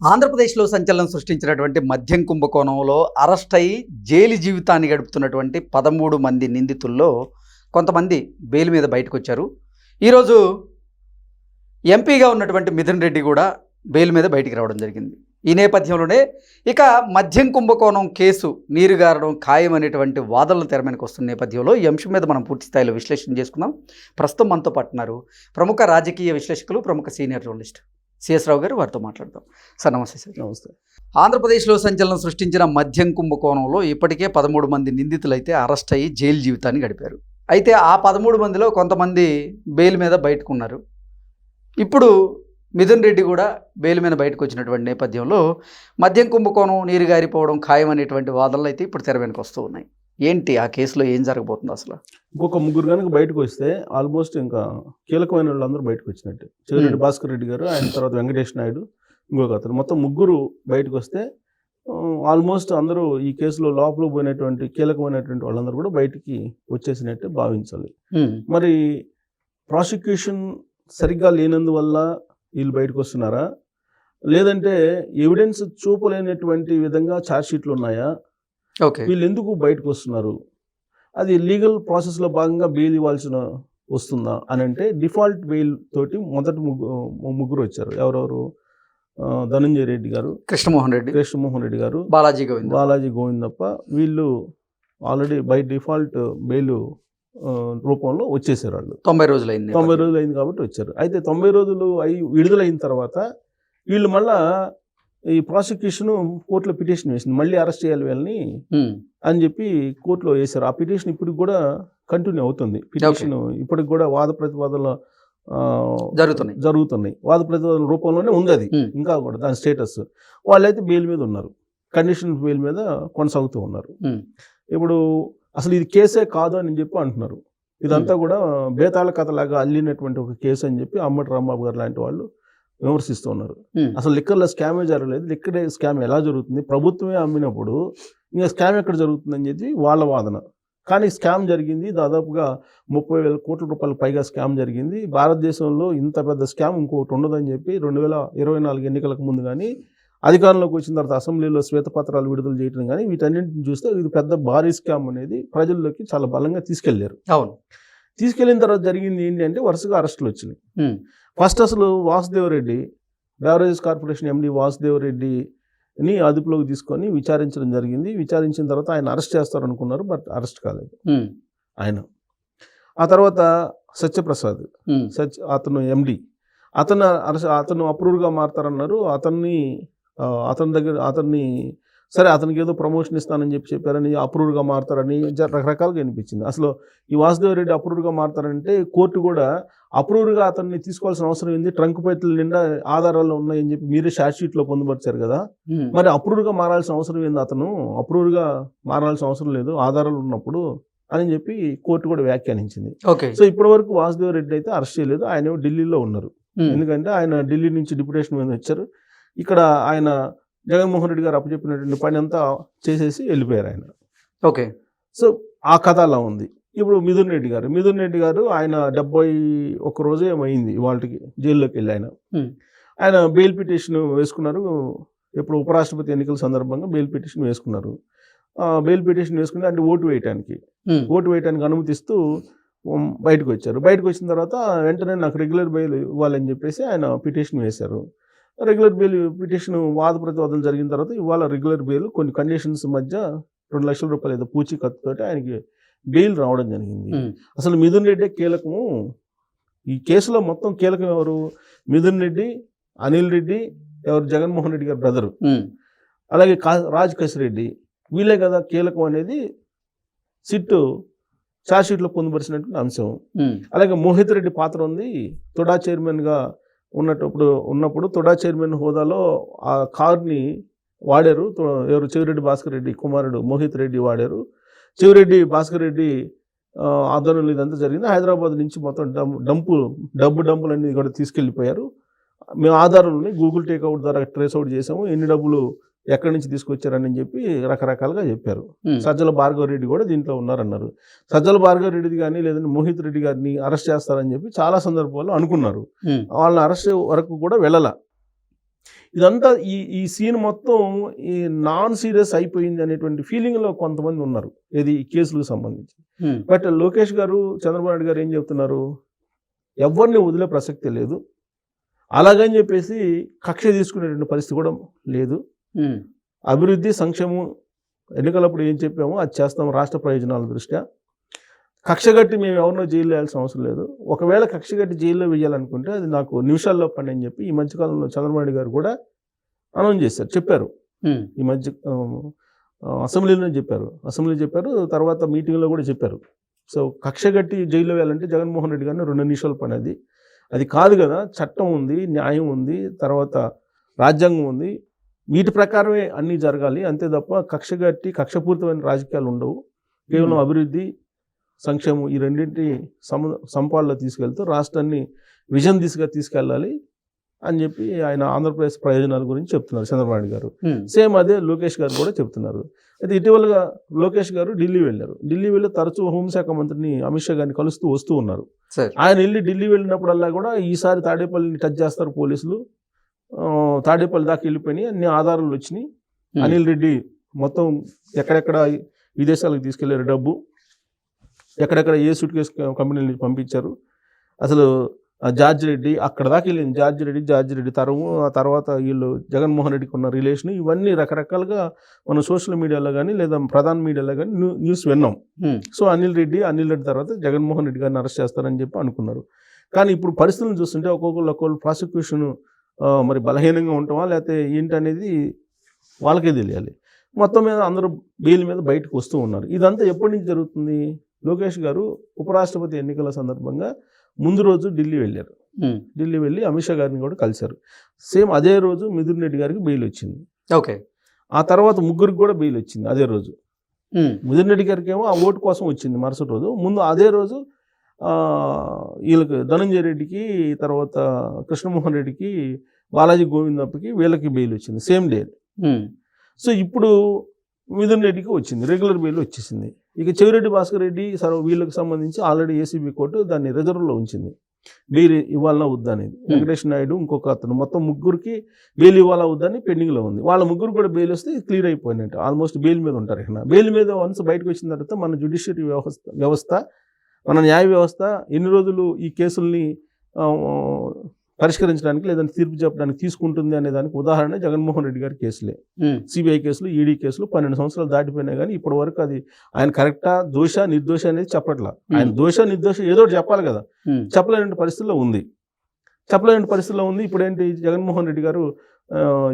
ఆంధ్రప్రదేశ్లో సంచలనం సృష్టించినటువంటి మద్యం కుంభకోణంలో అరెస్ట్ అయి జైలు జీవితాన్ని గడుపుతున్నటువంటి పదమూడు మంది నిందితుల్లో కొంతమంది బెయిల్ మీద బయటకు వచ్చారు ఈరోజు ఎంపీగా ఉన్నటువంటి మిథున్ రెడ్డి కూడా బెయిల్ మీద బయటికి రావడం జరిగింది. ఈ నేపథ్యంలోనే ఇక మద్యం కుంభకోణం కేసు నీరుగారడం ఖాయం అనేటువంటి వాదనలు తెర మీదకి వస్తున్న నేపథ్యంలో ఈ అంశం మీద మనం పూర్తి స్థాయిలో విశ్లేషణ చేసుకుందాం. ప్రస్తుతం మనతో పట్టున్నారు ప్రముఖ రాజకీయ విశ్లేషకులు ప్రముఖ సీనియర్ జర్నలిస్ట్ సిఎస్ రావు గారు వారితో మాట్లాడదాం. సార్ నమస్తే సార్. నమస్తే. ఆంధ్రప్రదేశ్లో సంచలనం సృష్టించిన మద్యం కుంభకోణంలో ఇప్పటికే పదమూడు మంది నిందితులైతే అరెస్ట్ అయ్యి జైలు జీవితాన్ని గడిపారు. అయితే ఆ పదమూడు మందిలో కొంతమంది బెయిల్ మీద బయటకున్నారు. ఇప్పుడు మిథున్ రెడ్డి కూడా బెయిల్ మీద బయటకు వచ్చినటువంటి నేపథ్యంలో మద్యం కుంభకోణం నీరు గారిపోవడం ఖాయం అనేటువంటి వాదనలు అయితే ఇప్పుడు తెర వెనుక వస్తూ ఉన్నాయి. ఏంటి ఆ కేసులో ఏం జరగబోతుంది అసలు? ఇంకొక ముగ్గురు కనుక బయటకు వస్తే ఆల్మోస్ట్ ఇంకా కీలకమైన వాళ్ళందరూ బయటకు వచ్చినట్టు. చెవిరెడ్డి. భాస్కర్ రెడ్డి గారు ఆయన తర్వాత వెంకటేష్ నాయుడు ఇంకొక అతను. మొత్తం ముగ్గురు బయటకు వస్తే ఆల్మోస్ట్ అందరూ ఈ కేసులో లోపల పోయినటువంటి కీలకమైనటువంటి వాళ్ళందరూ కూడా బయటికి వచ్చేసినట్టే భావించాలి. మరి ప్రాసిక్యూషన్ సరిగ్గా లేనందువల్ల వీళ్ళు బయటకు వస్తున్నారా? లేదంటే ఎవిడెన్స్ చూపలేనటువంటి విధంగా ఛార్జ్ షీట్లు ఉన్నాయా? వీళ్ళు ఎందుకు బయటకు వస్తున్నారు అది లీగల్ ప్రాసెస్లో భాగంగా బెయిల్ ఇవ్వాల్సిన వస్తుందా అని అంటే డిఫాల్ట్ బెయిల్ తోటి మొదటి ముగ్గురు ముగ్గురు వచ్చారు. ఎవరెవరు? ధనంజయ రెడ్డి గారు కృష్ణమోహన్ రెడ్డి కృష్ణమోహన్ రెడ్డి గారు బాలాజీ గోవింద్ బాలాజీ గోవిందప్ప వీళ్ళు ఆల్రెడీ బై డిఫాల్ట్ బెయిల్ రూపంలో వచ్చేసారు వాళ్ళు. తొంభై రోజులైంది. తొంభై రోజులు అయింది కాబట్టి వచ్చారు. అయితే తొంభై రోజులు అయి విడుదలైన తర్వాత వీళ్ళు మళ్ళా ఈ ప్రాసిక్యూషన్ కోర్టులో పిటిషన్ వేసింది. మళ్ళీ అరెస్ట్ చేయాలి వీళ్ళని అని చెప్పి కోర్టులో వేశారు. ఆ పిటిషన్ ఇప్పటికి కూడా కంటిన్యూ అవుతుంది. పిటిషన్ ఇప్పటికి కూడా వాద ప్రతివాదనలు ఆ, జరుగుతున్నాయి. జరుగుతున్నాయి. వాద ప్రతివాదన రూపంలోనే ఉంది అది. ఇంకా కూడా దాని స్టేటస్. వాళ్ళైతే బెయిల్ మీద ఉన్నారు. కండిషన్ బెయిల్ మీద కొనసాగుతూ ఉన్నారు. ఇప్పుడు అసలు ఇది కేసే కాదు అని చెప్పి అంటున్నారు. ఇదంతా కూడా బేతాళ కథలాగా అల్లినటువంటి ఒక కేసు అని చెప్పి అమ్మటి రాంబాబు గారు లాంటి వాళ్ళు విమర్శిస్తూ ఉన్నారు. అసలు లిక్కర్లో స్కామే జరగలేదు. లిక్కర్ స్కామ్ ఎలా జరుగుతుంది? ప్రభుత్వమే అమ్మినప్పుడు ఇంకా స్కామ్ ఎక్కడ జరుగుతుందని చెప్పి వాళ్ళ వాదన. కానీ స్కామ్ జరిగింది. దాదాపుగా ముప్పై వేల కోట్ల రూపాయల పైగా స్కామ్ జరిగింది. భారతదేశంలో ఇంత పెద్ద స్కామ్ ఇంకొకటి ఉండదని చెప్పి రెండు వేల ఇరవై నాలుగు ఎన్నికలకు ముందు కానీ అధికారంలోకి వచ్చిన తర్వాత అసెంబ్లీలో శ్వేతపత్రాలు విడుదల చేయడం కానీ వీటన్నింటిని చూస్తే ఇది పెద్ద భారీ స్కామ్ అనేది ప్రజల్లోకి చాలా బలంగా తీసుకెళ్ళారు. అవును. తీసుకెళ్ళిన తర్వాత జరిగింది ఏంటి అంటే వరుసగా అరెస్టులు వచ్చినాయి. ఫస్ట్ అసలు వాసుదేవరెడ్డి బెవరేజెస్ కార్పొరేషన్ ఎండి వాసుదేవరెడ్డిని అదుపులోకి తీసుకొని విచారించడం జరిగింది. విచారించిన తర్వాత ఆయన అరెస్ట్ చేస్తారనుకున్నారు బట్ అరెస్ట్ కాలేదు. ఆయన. ఆ తర్వాత సత్యప్రసాద్ సత్య అతను ఎండి. అతను అరెస్ట్ అతను అప్రూవ్గా మారుతారన్నారు. అతన్ని అతని దగ్గర అతన్ని సరే అతనికి ఏదో ప్రమోషన్ ఇస్తానని చెప్పి చెప్పారని అప్రూవ్గా మారుతారని రకరకాలుగా అనిపించింది అసలు ఈ వాసుదేవ్ రెడ్డి అప్రూవ్గా మారుతారంటే కోర్టు కూడా అప్రూవ్గా అతన్ని తీసుకోవాల్సిన అవసరం ఏంది? ట్రంక్ పెట్టెల నిండా ఆధారాలు ఉన్నాయని చెప్పి మీరే షార్ట్ షీట్లో పొందుపరిచారు కదా? మరి అప్రూవ్గా మారాల్సిన అవసరం ఏంది అతను? అప్రూవ్గా మారాల్సిన అవసరం లేదు ఆధారాలు ఉన్నప్పుడు అని చెప్పి కోర్టు కూడా వ్యాఖ్యానించింది. ఓకే. సో ఇప్పటి వరకు వాసుదేవ్ రెడ్డి అయితే అరెస్ట్ చేయలేదు. ఆయన ఢిల్లీలో ఉన్నారు. ఎందుకంటే ఆయన ఢిల్లీ నుంచి డిప్యుటేషన్ మీద వచ్చారు. ఇక్కడ ఆయన జగన్మోహన్ రెడ్డి గారు అప్పచెప్పినటువంటి పని అంతా చేసేసి వెళ్ళిపోయారు ఆయన. ఓకే. సో ఆ కథ అలా ఉంది. ఇప్పుడు మిథున్ రెడ్డి గారు మిథున్ రెడ్డి గారు ఆయన డెబ్బై ఒక్క రోజే ఏమైంది వాళ్ళకి జైల్లోకి వెళ్ళి ఆయన. ఆయన బెయిల్ పిటిషన్ వేసుకున్నారు. ఇప్పుడు ఉపరాష్ట్రపతి ఎన్నికల సందర్భంగా బెయిల్ పిటిషన్ వేసుకున్నారు. బెయిల్ పిటిషన్ వేసుకుని అంటే ఓటు వేయటానికి ఓటు వేయడానికి అనుమతిస్తూ బయటకు వచ్చారు. బయటకు వచ్చిన తర్వాత వెంటనే నాకు రెగ్యులర్ బెయిల్ ఇవ్వాలని చెప్పేసి ఆయన పిటిషన్ వేశారు. రెగ్యులర్ బెయిల్ పిటిషన్ వాద ప్రతివాదం జరిగిన తర్వాత ఇవాళ రెగ్యులర్ బెయిల్ కొన్ని కండిషన్స్ మధ్య రెండు లక్షల రూపాయలు ఏదో పూచీకత్తుతోటి ఆయనకి బెయిల్ రావడం జరిగింది. అసలు మిథున్ రెడ్డి కీలకము? ఈ కేసులో మొత్తం కీలకం ఎవరు? మిథున్ రెడ్డి అనిల్ రెడ్డి ఎవరు? జగన్మోహన్ రెడ్డి గారి బ్రదరు. అలాగే కా రాజ్ కసిరెడ్డి వీళ్ళే కదా కీలకం అనేది సిట్టు ఛార్జ్షీట్లో పొందుపరిచినటువంటి అంశం. అలాగే మోహిత్ రెడ్డి పాత్ర ఉంది. తుడా చైర్మన్గా ఉన్నప్పుడు ఉన్నప్పుడు తొడా చైర్మన్ హోదాలో ఆ కార్ని వాడారు. తో- ఎవరు? చెవిరెడ్డి భాస్కర్ రెడ్డి కుమారుడు మోహిత్ రెడ్డి వాడారు. చెవిరెడ్డి భాస్కర్ రెడ్డి ఆధ్వర్యంలో ఇదంతా జరిగింది. హైదరాబాద్ నుంచి మొత్తం డం డంపు డబ్బు డంపులన్నీ కూడా తీసుకెళ్ళిపోయారు. మేము ఆధారంలోనే గూగుల్ టేక్అవుట్ ద్వారా ట్రేస్ అవుట్ చేసాము. ఎన్ని డబ్బులు ఎక్కడి నుంచి తీసుకొచ్చారని చెప్పి రకరకాలుగా చెప్పారు. సజ్జల భార్గవ రెడ్డి కూడా దీంట్లో ఉన్నారన్నారు. సజ్జల భార్గవ రెడ్డిది కానీ లేదంటే మోహిత్ రెడ్డి గారిని అరెస్ట్ చేస్తారని చెప్పి చాలా సందర్భాల్లో అనుకున్నారు. వాళ్ళని అరెస్ట్ వరకు కూడా వెళ్ళాల. ఇదంతా ఈ ఈ సీన్ మొత్తం ఈ నాన్ సీరియస్ అయిపోయింది అనేటువంటి ఫీలింగ్లో కొంతమంది ఉన్నారు. ఇది ఈ కేసులకు సంబంధించి. బట్ లోకేష్ గారు చంద్రబాబు నాయుడు గారు ఏం చెప్తున్నారు? ఎవరిని వదిలే ప్రసక్తే లేదు. అలాగని చెప్పేసి కక్ష తీసుకునేటువంటి పరిస్థితి కూడా లేదు. అభివృద్ధి సంక్షేమం ఎన్నికలప్పుడు ఏం చెప్పామో అది చేస్తాం రాష్ట్ర ప్రయోజనాల దృష్ట్యా. కక్షగట్టి మేము ఎవరినో జైలు వేయాల్సిన అవసరం లేదు. ఒకవేళ కక్షగట్టి జైల్లో వేయాలనుకుంటే అది నాకు నిమిషాల్లో పని అని చెప్పి ఈ మధ్యకాలంలో చంద్రబాబు గారు కూడా అనౌన్స్ చేశారు చెప్పారు. ఈ మధ్య ఆ, ఆ, అసెంబ్లీలో చెప్పారు. అసెంబ్లీలో చెప్పారు తర్వాత మీటింగ్లో కూడా చెప్పారు. సో కక్ష కట్టి జైల్లో వేయాలంటే జగన్మోహన్ రెడ్డి గారిని రెండు నిమిషాల పని అది. అది కాదు కదా చట్టం ఉంది న్యాయం ఉంది తర్వాత రాజ్యాంగం ఉంది వీటి ప్రకారమే అన్నీ జరగాలి. అంతే తప్ప కక్ష కట్టి కక్షపూరితమైన రాజకీయాలు ఉండవు. కేవలం. అభివృద్ధి సంక్షేమం ఈ రెండింటి సమ సంపాదనలో తీసుకెళ్తూ రాష్ట్రాన్ని విజన్ దిశగా తీసుకెళ్ళాలి అని చెప్పి ఆయన ఆంధ్రప్రదేశ్ ప్రయోజనాల గురించి చెప్తున్నారు చంద్రబాబు నాయుడు గారు. సేమ్ అదే లోకేష్ గారు కూడా చెప్తున్నారు. అయితే ఇటీవలగా లోకేష్ గారు ఢిల్లీ వెళ్ళారు. ఢిల్లీ వెళ్ళి తరచూ హోంశాఖ మంత్రిని అమిత్ షా గారిని కలుస్తూ వస్తూ ఉన్నారు. ఆయన వెళ్ళి ఢిల్లీ వెళ్ళినప్పుడల్లా కూడా ఈసారి తాడేపల్లిని టచ్ చేస్తారు పోలీసులు. తాడేపల్లి దాకా వెళ్ళిపోయినాయి. అన్ని ఆధారాలు వచ్చినాయి. అనిల్ రెడ్డి మొత్తం ఎక్కడెక్కడ విదేశాలకు తీసుకెళ్ళారు డబ్బు ఎక్కడెక్కడ ఏ సూట్ కేసు కంపెనీల నుంచి పంపించారు. అసలు జార్జ్ రెడ్డి అక్కడ దాకా వెళ్ళింది. జార్జ్ రెడ్డి జార్జ్ రెడ్డి తరము ఆ తర్వాత వీళ్ళు జగన్మోహన్ రెడ్డికి ఉన్న రిలేషన్ ఇవన్నీ రకరకాలుగా మనం సోషల్ మీడియాలో కానీ లేదా ప్రధాన మీడియాలో కానీ న్యూ న్యూస్ విన్నాం. సో అనిల్ రెడ్డి అనిల్ రెడ్డి తర్వాత జగన్మోహన్ రెడ్డి గారిని అరెస్ట్ చేస్తారని చెప్పి అనుకున్నారు. కానీ ఇప్పుడు పరిస్థితులను చూస్తుంటే ఒక్కొక్కరు ఒక్కొక్కరు ప్రాసిక్యూషన్ మరి బలహీనంగా ఉంటామా? లేకపోతే ఏంటనేది వాళ్ళకే తెలియాలి. మొత్తం మీద అందరూ బెయిల్ మీద బయటకు వస్తూ ఉన్నారు. ఇదంతా ఎప్పటి నుంచి జరుగుతుంది? లోకేష్ గారు ఉపరాష్ట్రపతి ఎన్నికల సందర్భంగా ముందు రోజు ఢిల్లీ వెళ్ళారు. ఢిల్లీ వెళ్ళి అమిత్ షా గారిని కూడా కలిశారు. సేమ్ అదే రోజు మిథున్ రెడ్డి గారికి బెయిల్ వచ్చింది. ఓకే. ఆ తర్వాత ముగ్గురికి కూడా బెయిల్ వచ్చింది అదే రోజు. మిథున్ రెడ్డి గారికి ఏమో ఆ ఓటు కోసం వచ్చింది మరుసటి రోజు. ముందు అదే రోజు వీళ్ళకి ధనంజయ రెడ్డికి తర్వాత కృష్ణమోహన్ రెడ్డికి బాలాజీ గోవిందప్పకి వీళ్ళకి బెయిల్ వచ్చింది సేమ్ డే సో ఇప్పుడు మిథున్ రెడ్డికి వచ్చింది రెగ్యులర్ బెయిల్ వచ్చేసింది. ఇక చెవిరెడ్డి భాస్కర్ రెడ్డి సర్వ వీళ్ళకి సంబంధించి ఆల్రెడీ ఏసీబీ కోర్టు దాన్ని రిజర్వ్లో ఉంచింది. బెయిల్ ఇవ్వాలన్నా వద్దా అనేది. వెంకటేష్ నాయుడు ఇంకొక అతను మొత్తం ముగ్గురికి బెయిల్ ఇవ్వాలా వద్దని పెండింగ్లో ఉంది. వాళ్ళ ముగ్గురు కూడా బెయిల్ వస్తే క్లియర్ అయిపోయినట్టు ఆల్మోస్ట్ బెయిల్ మీద ఉంటారు ఇక బెయిల్ మీద వన్స్ బయటకు వచ్చిన తర్వాత మన జ్యుడిషియరీ వ్యవస్థ వ్యవస్థ మన న్యాయ వ్యవస్థ ఎన్ని రోజులు ఈ కేసుల్ని పరిష్కరించడానికి లేదంటే తీర్పు చెప్పడానికి తీసుకుంటుంది అనే దానికి ఉదాహరణ జగన్మోహన్ రెడ్డి గారి కేసులే. సిబిఐ కేసులు ఈడీ కేసులు పన్నెండు సంవత్సరాలు దాటిపోయినాయి కానీ ఇప్పటి వరకు అది ఆయన కరెక్టా దోష నిర్దోష అనేది చెప్పట్లా. ఆయన దోష నిర్దోష ఏదో చెప్పాలి కదా. చెప్పలేని పరిస్థితుల్లో ఉంది. చెప్పలేని పరిస్థితుల్లో ఉంది. ఇప్పుడు ఏంటి? జగన్మోహన్ రెడ్డి గారు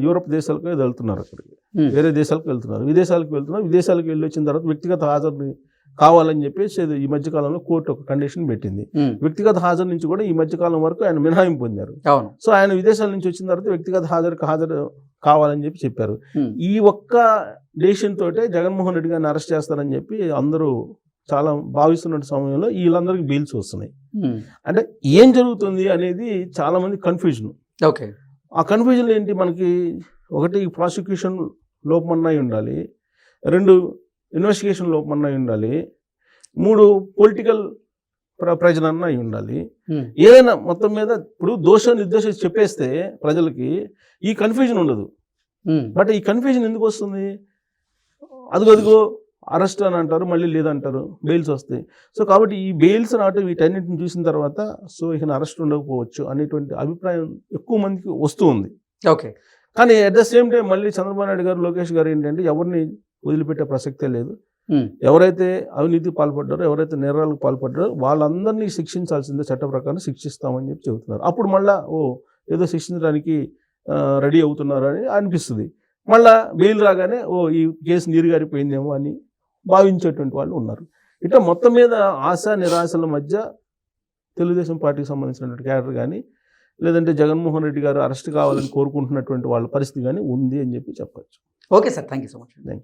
యూరప్ దేశాలకు వెళ్తున్నారు అక్కడికి. వేరే దేశాలకు వెళ్తున్నారు. విదేశాలకు వెళ్తున్నారు. విదేశాలకు వెళ్ళి వచ్చిన తర్వాత వ్యక్తిగత హాజరుని కావాలని చెప్పేసి ఈ మధ్యకాలంలో కోర్టు ఒక కండిషన్ పెట్టింది. వ్యక్తిగత హాజరు నుంచి కూడా ఈ మధ్యకాలం వరకు ఆయన మినహాయింపు పొందారు. అవును. సో ఆయన విదేశాల నుంచి వచ్చిన తర్వాత వ్యక్తిగత హాజరుకు హాజరు కావాలని చెప్పి చెప్పారు. ఈ ఒక్క డెసిషన్ తోటే జగన్మోహన్ రెడ్డి గారిని అరెస్ట్ చేస్తారని చెప్పి అందరూ చాలా భావిస్తున్న సమయంలో వీళ్ళందరికీ బెయిల్స్ వస్తున్నాయి. అంటే ఏం జరుగుతుంది అనేది చాలా మంది కన్ఫ్యూజన్. ఓకే. ఆ కన్ఫ్యూజన్ ఏంటి? మనకి ఒకటి ప్రాసిక్యూషన్ లోపమన్నాయి ఉండాలి. రెండు ఇన్వెస్టిగేషన్ లోపమన్నాయి ఉండాలి. మూడు పొలిటికల్ ప్రయోజనం అయి ఉండాలి. ఏదైనా మొత్తం మీద ఇప్పుడు దోష నిర్దోష చెప్పేస్తే ప్రజలకి ఈ కన్ఫ్యూజన్ ఉండదు. బట్ ఈ కన్ఫ్యూజన్ ఎందుకు వస్తుంది? అదిగో అదిగో అరెస్ట్ అని అంటారు మళ్ళీ లేదంటారు బెయిల్స్ వస్తాయి. సో కాబట్టి ఈ బెయిల్స్ నాటు వీటన్నిటిని చూసిన తర్వాత సో ఇక అరెస్ట్ ఉండకపోవచ్చు అనేటువంటి అభిప్రాయం ఎక్కువ మందికి వస్తూ ఉంది. ఓకే. కానీ అట్ ద సేమ్ టైం మళ్ళీ చంద్రబాబు నాయుడు గారు లోకేష్ గారు ఏంటంటే ఎవరిని వదిలిపెట్టే ప్రసక్తే లేదు. ఎవరైతే అవినీతి పాల్పడ్డారో ఎవరైతే నేరాలకు పాల్పడ్డారో వాళ్ళందరినీ శిక్షించాల్సిందే చట్ట ప్రకారం శిక్షిస్తామని చెప్పి చెబుతున్నారు. అప్పుడు మళ్ళా ఓ ఏదో శిక్షించడానికి రెడీ అవుతున్నారు అని అనిపిస్తుంది. మళ్ళా బెయిల్ రాగానే ఓ ఈ కేసు నీరుగారిపోయిందేమో అని భావించేటువంటి వాళ్ళు ఉన్నారు. ఇట్లా మొత్తం మీద ఆశ నిరాశల మధ్య తెలుగుదేశం పార్టీకి సంబంధించినటువంటి క్యాడర్ కానీ లేదంటే జగన్మోహన్ రెడ్డి గారు అరెస్ట్ కావాలని కోరుకుంటున్నటువంటి వాళ్ళ పరిస్థితి కానీ ఉంది అని చెప్పి చెప్పచ్చు. Okay sir. Thank you so much. Thank you.